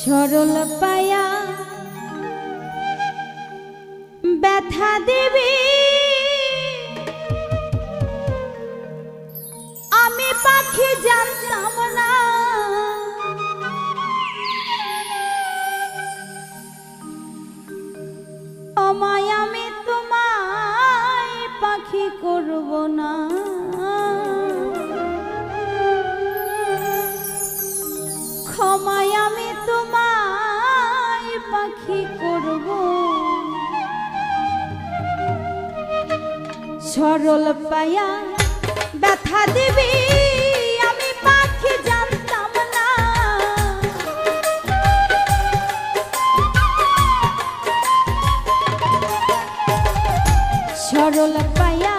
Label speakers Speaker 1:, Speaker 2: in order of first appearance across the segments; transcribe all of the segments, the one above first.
Speaker 1: সরল পায়া। ব্যথা দেবে আমি পাখি জানতাম না। সরল পায়া ব্যথা দিবি সরল পায়া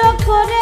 Speaker 1: করে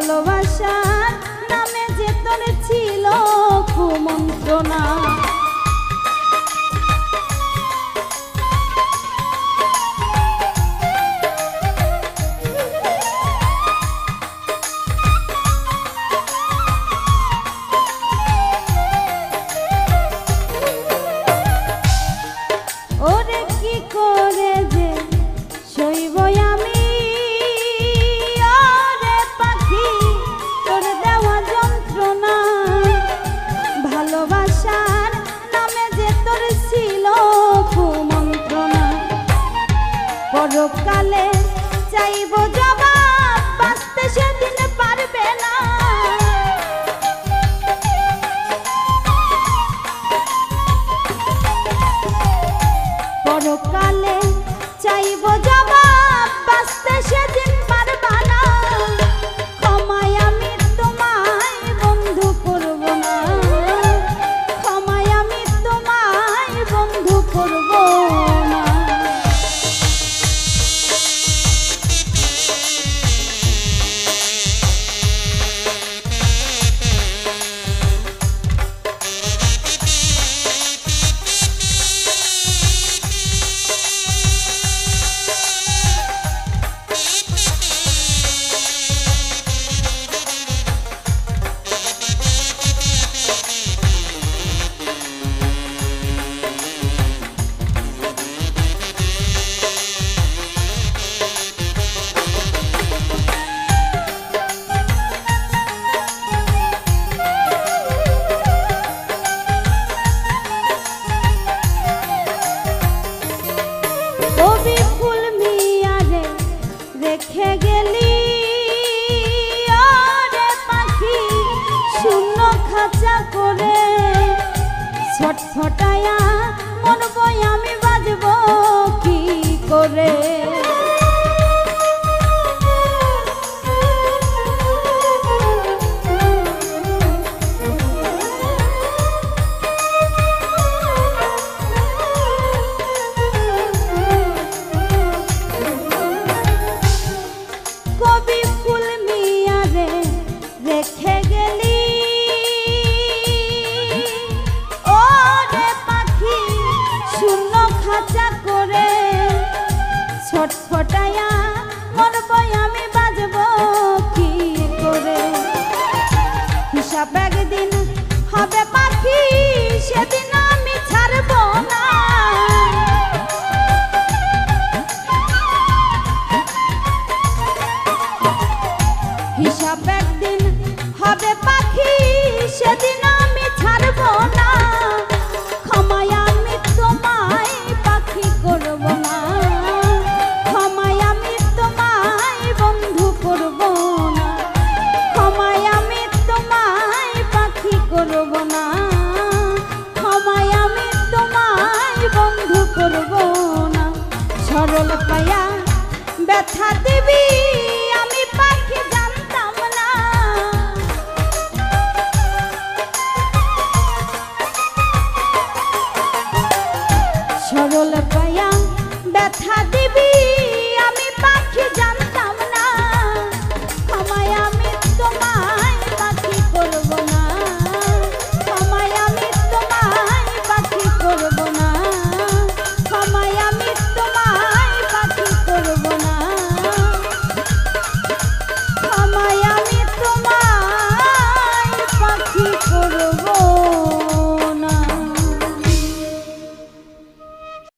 Speaker 1: ভালোবাসার নামে যে তোর ছিল কুমন্ত্রণা। পরকালে চাইব জবাব বাঁচতে সেদিন পারবে না। ছটফটায়া মন বই আমি বাজব কি করে?